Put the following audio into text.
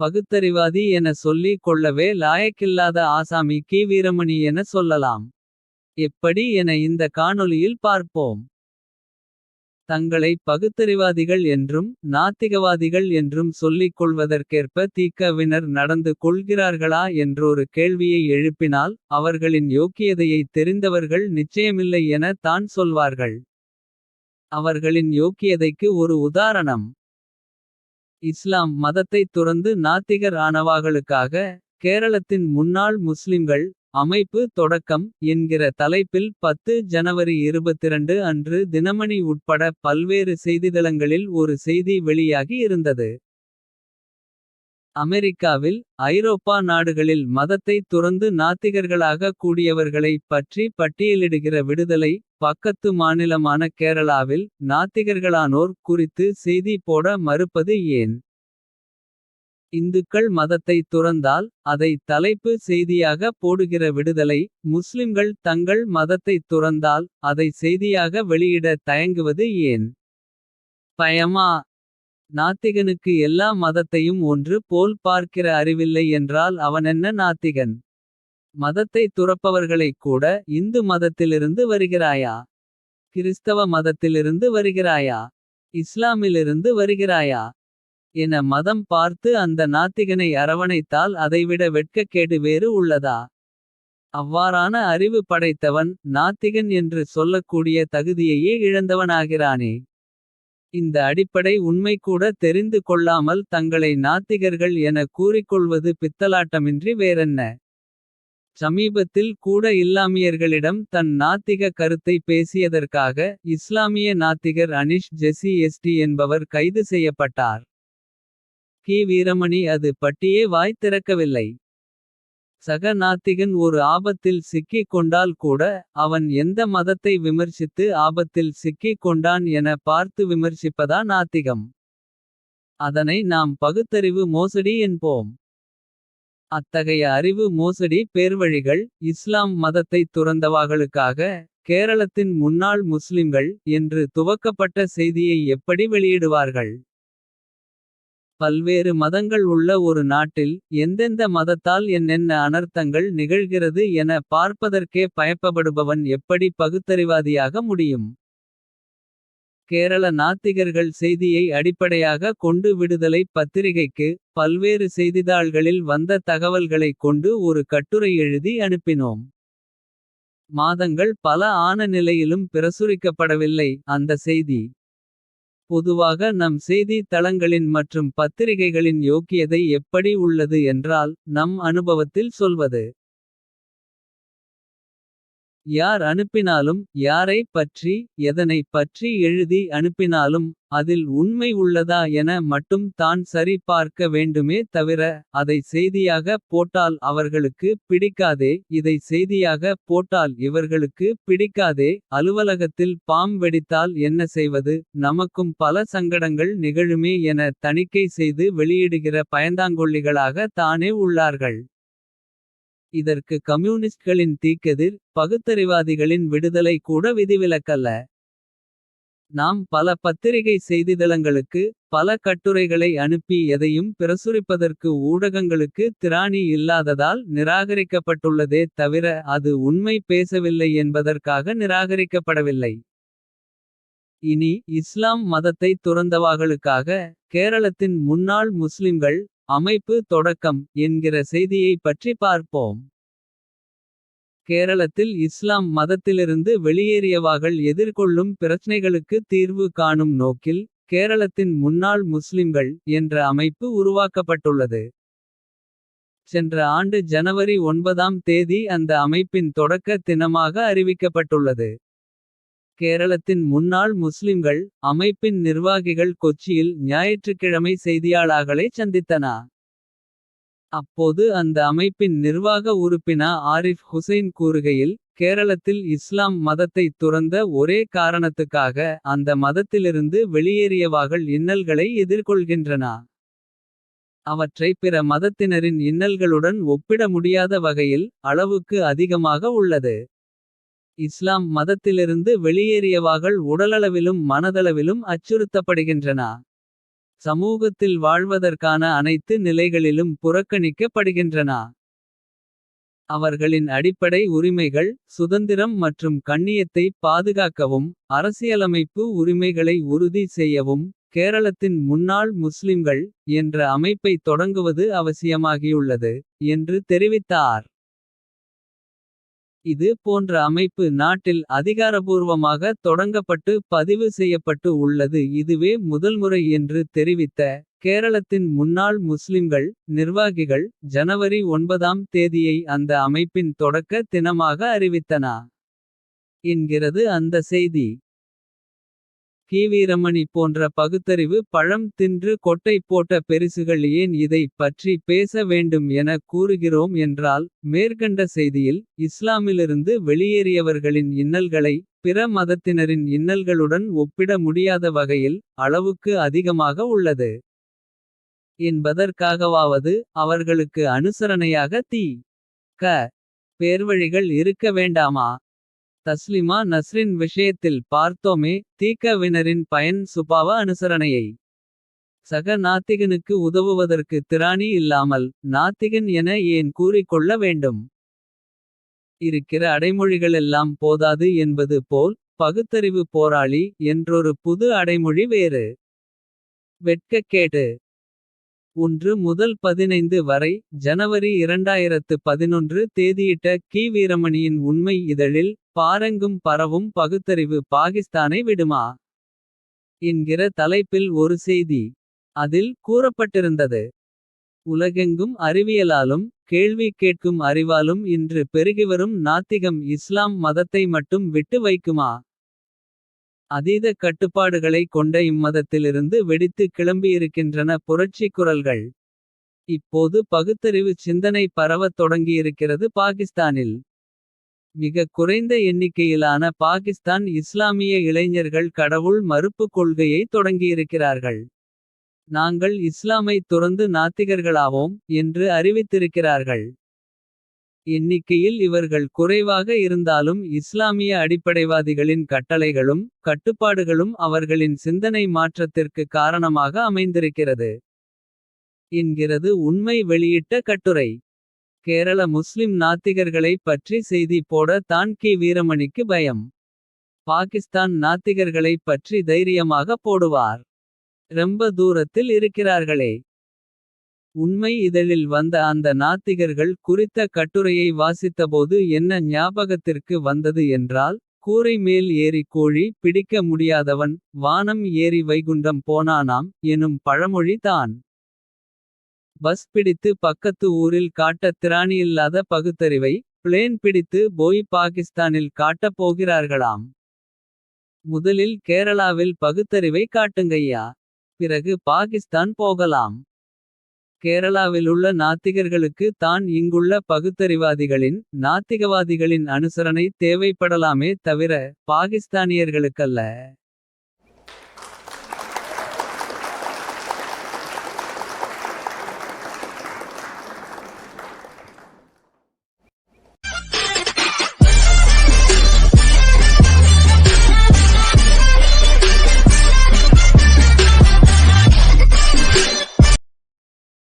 பகுத்தறிவாதி என சொல்லிக் கொள்ளவே லாயக்கில்லாத ஆசாமி கி வீரமணி என சொல்லலாம். எப்படி என இந்த காணொளியில் பார்ப்போம். தங்களை பகுத்தறிவாதிகள் என்றும் நாத்திகவாதிகள் என்றும் சொல்லிக் கொள்வதற்கேற்ப தீக்கவினர் நடந்து கொள்கிறார்களா என்றொரு கேள்வியை எழுப்பினால். அவர்களின் யோக்கியதையை தெரிந்தவர்கள் நிச்சயமில்லை என தான் சொல்வார்கள். அவர்களின் யோக்கியதைக்கு ஒரு உதாரணம். இஸ்லாம் மதத்தைத் துறந்து நாத்திகர் ஆனவாகளுக்காக. கேரளத்தின் முன்னாள் முஸ்லிம்கள் அமைப்பு தொடக்கம். என்கிற தலைப்பில் 10 ஜனவரி 22 அன்று தினமணி உட்பட. பல்வேறு செய்திதளங்களில் ஒரு செய்தி வெளியாகி இருந்தது. அமெரிக்காவில் ஐரோப்பா நாடுகளில் மதத்தை துறந்து நாத்திகர்களாக கூடியவர்களைப் பற்றி பட்டியலிடுகிற விடுதலை. பக்கத்து மாநிலமான கேரளாவில் நாத்திகர்களானோர் குறித்து செய்தி போட மறுப்பது ஏன். இந்துக்கள் மதத்தை துறந்தால் அதை தலைப்பு செய்தியாக போடுகிற விடுதலை. முஸ்லிம்கள் தங்கள் மதத்தை துறந்தால் அதை செய்தியாக வெளியிட தயங்குவது ஏன். பயமா நாத்திகனுக்கு எல்லா மதத்தையும் ஒன்று போல் பார்க்கிற அறிவில்லை என்றால் அவனென்ன நாத்திகன். மதத்தை துறப்பவர்களைக் கூட இந்து மதத்திலிருந்து வருகிறாயா. கிறிஸ்தவ மதத்திலிருந்து வருகிறாயா. இஸ்லாமிலிருந்து வருகிறாயா. என மதம் பார்த்து அந்த நாத்திகனை அரவணைத்தால் அதைவிட வெட்கக்கேடு வேறு உள்ளதா. அவ்வாறான அறிவு படைத்தவன் நாத்திகன் என்று சொல்லக்கூடிய தகுதியையே இழந்தவனாகிறானே. இந்த அடிப்படை உண்மைகூட தெரிந்து கொள்ளாமல் தங்களை நாத்திகர்கள் என கூறிக்கொள்வது பித்தலாட்டமின்றி வேறென்ன. சமீபத்தில் கூட இல்லாமியர்களிடம் தன் நாத்திக கருத்தை பேசியதற்காக. இஸ்லாமிய நாத்திகர் அனிஷ் ஜெசி எஸ்டி என்பவர் கைது செய்யப்பட்டார். கி வீரமணி அது பட்டியே வாய் திறக்கவில்லை. சக நாத்திகன் ஒரு ஆபத்தில் சிக்கிக் கொண்டால் கூட. அவன் எந்த மதத்தை விமர்சித்து ஆபத்தில் சிக்கிக் கொண்டான் என பார்த்து விமர்சிப்பதா நாத்திகம். அதனை நாம் பகுத்தறிவு மோசடி என்போம். அத்தகைய அறிவு மோசடி பேர்வழிகள். இஸ்லாம் மதத்தை துறந்தவாகளுக்காக. கேரளத்தின் முன்னாள் முஸ்லிம்கள் என்று துவக்கப்பட்ட செய்தியை எப்படி வெளியிடுவார்கள். பல்வேறு மதங்கள் உள்ள ஒரு நாட்டில் எந்தெந்த மதத்தால் என்னென்ன அனர்த்தங்கள் நிகழ்கிறது என பார்ப்பதற்கே பயப்பபடுபவன் எப்படி பகுத்தறிவாதியாக முடியும். கேரள நாத்திகர்கள் செய்தியை அடிப்படையாக கொண்டு விடுதலை பத்திரிகைக்கு. பல்வேறு செய்தித்தாள்களில் வந்த தகவல்களைக் கொண்டு ஒரு கட்டுரை எழுதி அனுப்பினோம். மாதங்கள் பல ஆன நிலையிலும் பிரசுரிக்கப்படவில்லை அந்த செய்தி. பொதுவாக நம் செய்தி தளங்களின் மற்றும் பத்திரிகைகளின் யோக்கியதை எப்படி உள்ளது என்றால். நம் அனுபவத்தில் சொல்வது. யார் அனுப்பினாலும் யாரை பற்றி எதனை பற்றி எழுதி அனுப்பினாலும். அதில் உண்மை உள்ளதா என மட்டும் தான் சரி பார்க்க வேண்டுமே தவிர. அதை செய்தியாக போட்டால் அவர்களுக்கு பிடிக்காதே. இதை செய்தியாக போட்டால் இவர்களுக்கு பிடிக்காதே. அலுவலகத்தில் பாம் வெடித்தால் என்ன செய்வது. நமக்கும் பல சங்கடங்கள் நிகழுமே என தணிக்கை செய்து வெளியிடுகிற பயந்தாங்கொள்ளிகளாக தானே உள்ளார்கள். இதற்கு கம்யூனிஸ்ட்களின் தீக்கெதிர். பகுத்தறிவாதிகளின் விடுதலை கூட விதிவிலக்கல்ல. நாம் பல பத்திரிகை செய்திதளங்களுக்கு. பல கட்டுரைகளை அனுப்பி எதையும் பிரசுரிப்பதற்கு ஊடகங்களுக்கு. திராணி இல்லாததால் நிராகரிக்கப்பட்டுள்ளதே தவிர. அது உண்மை பேசவில்லை என்பதற்காக நிராகரிக்கப்படவில்லை. இனி இஸ்லாம் மதத்தை துறந்தவாகளுக்காக. கேரளத்தின் முன்னாள் முஸ்லிம்கள் அமைப்பு தொடக்கம். என்கிற செய்தியை பற்றி பார்ப்போம். கேரளத்தில் இஸ்லாம் மதத்திலிருந்து வெளியேறியவாகள் எதிர்கொள்ளும் பிரச்னைகளுக்கு தீர்வு காணும் நோக்கில். கேரளத்தின் முன்னாள் முஸ்லிம்கள் என்ற அமைப்பு உருவாக்கப்பட்டுள்ளது. சென்ற ஆண்டு ஜனவரி ஒன்பதாம் தேதி அந்த அமைப்பின் தொடக்க தினமாக அறிவிக்கப்பட்டுள்ளது. கேரளத்தின் முன்னாள் முஸ்லிம்கள் அமைப்பின் நிர்வாகிகள் கொச்சியில். ஞாயிற்றுக்கிழமை செய்தியாளர்களை சந்தித்தன. அப்போது அந்த அமைப்பின் நிர்வாக உறுப்பினா ஆரிஃப் ஹுசைன் கூறுகையில். கேரளத்தில் இஸ்லாம் மதத்தை துறந்த ஒரே காரணத்துக்காக. அந்த மதத்திலிருந்து வெளியேறியவாகள் இன்னல்களை எதிர்கொள்கின்றன. அவற்றை பிற மதத்தினரின் இன்னல்களுடன் ஒப்பிட முடியாத வகையில். அளவுக்கு அதிகமாக உள்ளது. இஸ்லாம் மதத்திலிருந்து வெளியேறியவாகள் உடலளவிலும் மனதளவிலும் அச்சுறுத்தப்படுகின்றன. சமூகத்தில் வாழ்வதற்கான அனைத்து நிலைகளிலும் புறக்கணிக்கப்படுகின்றன. அவர்களின் அடிப்படை உரிமைகள் சுதந்திரம் மற்றும் கண்ணியத்தை பாதுகாக்கவும். அரசியலமைப்பு உரிமைகளை உறுதி செய்யவும். கேரளத்தின் முன்னாள் முஸ்லிம்கள் என்ற அமைப்பை தொடங்குவது அவசியமாகியுள்ளது. என்று தெரிவித்தார். இது போன்ற அமைப்பு நாட்டில் அதிகாரபூர்வமாக தொடங்கப்பட்டு. பதிவு செய்யப்பட்டு உள்ளது இதுவே முதல்முறை என்று தெரிவித்த. கேரளத்தின் முன்னாள் முஸ்லிம்கள் நிர்வாகிகள். ஜனவரி ஒன்பதாம் தேதியை அந்த அமைப்பின் தொடக்க தினமாக அறிவித்தன. என்கிறது அந்த செய்தி. கி.வீரமணி போன்ற பகுத்தறிவு பழம் தின்று கொட்டை போட்ட பெரிசுகள் ஏன் இதை பற்றி பேச வேண்டும் என கூறுகிறோம் என்றால். மேற்கண்ட செய்தியில் இஸ்லாமிலிருந்து வெளியேறியவர்களின் இன்னல்களை. பிற மதத்தினரின் இன்னல்களுடன் ஒப்பிட முடியாத வகையில். அளவுக்கு அதிகமாக உள்ளது. என்பதற்காகவாவது அவர்களுக்கு அனுசரணையாக தி. க. பேர்வழிகள் இருக்க வேண்டாமா. தஸ்லிமா நஸ்ரின் விஷயத்தில் பார்த்தோமே தீக்கவினரின் பயன் சுபாவ அனுசரணையை. சக நாத்திகனுக்கு உதவுவதற்கு திராணி இல்லாமல். நாத்திகன் என ஏன் கூறிக்கொள்ள வேண்டும். இருக்கிற அடைமொழிகளெல்லாம் போதாது என்பது போல். பகுத்தறிவு போராளி என்றொரு புது அடைமொழி வேறு. வெட்கக்கேடு. ஒன்று முதல் பதினைந்து வரை ஜனவரி 2011 தேதியிட்ட கி.வீரமணியின் உண்மை இதழில். பாரெங்கும் பரவும் பகுத்தறிவு பாகிஸ்தானை விடுமா. என்கிற தலைப்பில் ஒரு செய்தி. அதில் கூறப்பட்டிருந்தது. உலகெங்கும் அறிவியலாலும் கேள்வி கேட்கும் அறிவாலும் இன்று பெருகிவரும் நாத்திகம் இஸ்லாம் மதத்தை மட்டும் விட்டு வைக்குமா. அதீத கட்டுப்பாடுகளை கொண்ட இம்மதத்திலிருந்து வெடித்து கிளம்பியிருக்கின்றன புரட்சிக் குரல்கள். இப்போது பகுத்தறிவு சிந்தனை பரவத் தொடங்கியிருக்கிறது பாகிஸ்தானில். மிகக் குறைந்த எண்ணிக்கையிலான பாகிஸ்தான் இஸ்லாமிய இளைஞர்கள் கடவுள் மறுப்பு கொள்கையை தொடங்கியிருக்கிறார்கள். நாங்கள் இஸ்லாமை துறந்து நாத்திகர்களாவோம் என்று அறிவித்திருக்கிறார்கள். எண்ணிக்கையில் இவர்கள் குறைவாக இருந்தாலும் இஸ்லாமிய அடிப்படைவாதிகளின் கட்டளைகளும். கட்டுப்பாடுகளும் அவர்களின் சிந்தனை மாற்றத்திற்கு காரணமாக அமைந்திருக்கிறது. என்கிறது உண்மை வெளியிட்ட கட்டுரை. கேரள முஸ்லிம் நாத்திகர்களை பற்றி செய்தி போட தான் கி.வீரமணிக்கு பயம். பாகிஸ்தான் நாத்திகர்களை பற்றி தைரியமாக போடுவார். ரொம்ப தூரத்தில் இருக்கிறார்களே. உண்மை இதழில் வந்த அந்த நாத்திகர்கள் குறித்த கட்டுரையை வாசித்தபோது என்ன ஞாபகத்திற்கு வந்தது என்றால். கூரை மேல் ஏறி கோழி பிடிக்க முடியாதவன். வானம் ஏறி வைகுண்டம் போனானாம் எனும் பழமொழி தான். பஸ் பிடித்து பக்கத்து ஊரில் காட்டத் திராணியில்லாத பகுத்தறிவை. பிளேன் பிடித்து போய் பாகிஸ்தானில் காட்டப் போகிறார்களாம். முதலில் கேரளாவில் பகுத்தறிவை காட்டுங்கய்யா. பிறகு பாகிஸ்தான் போகலாம். கேரளாவிலுள்ள நாத்திகர்களுக்கு தான் இங்குள்ள பகுத்தறிவாதிகளின். நாத்திகவாதிகளின் அனுசரணை தேவைப்படலாமே தவிர. பாகிஸ்தானியர்களுக்கல்ல.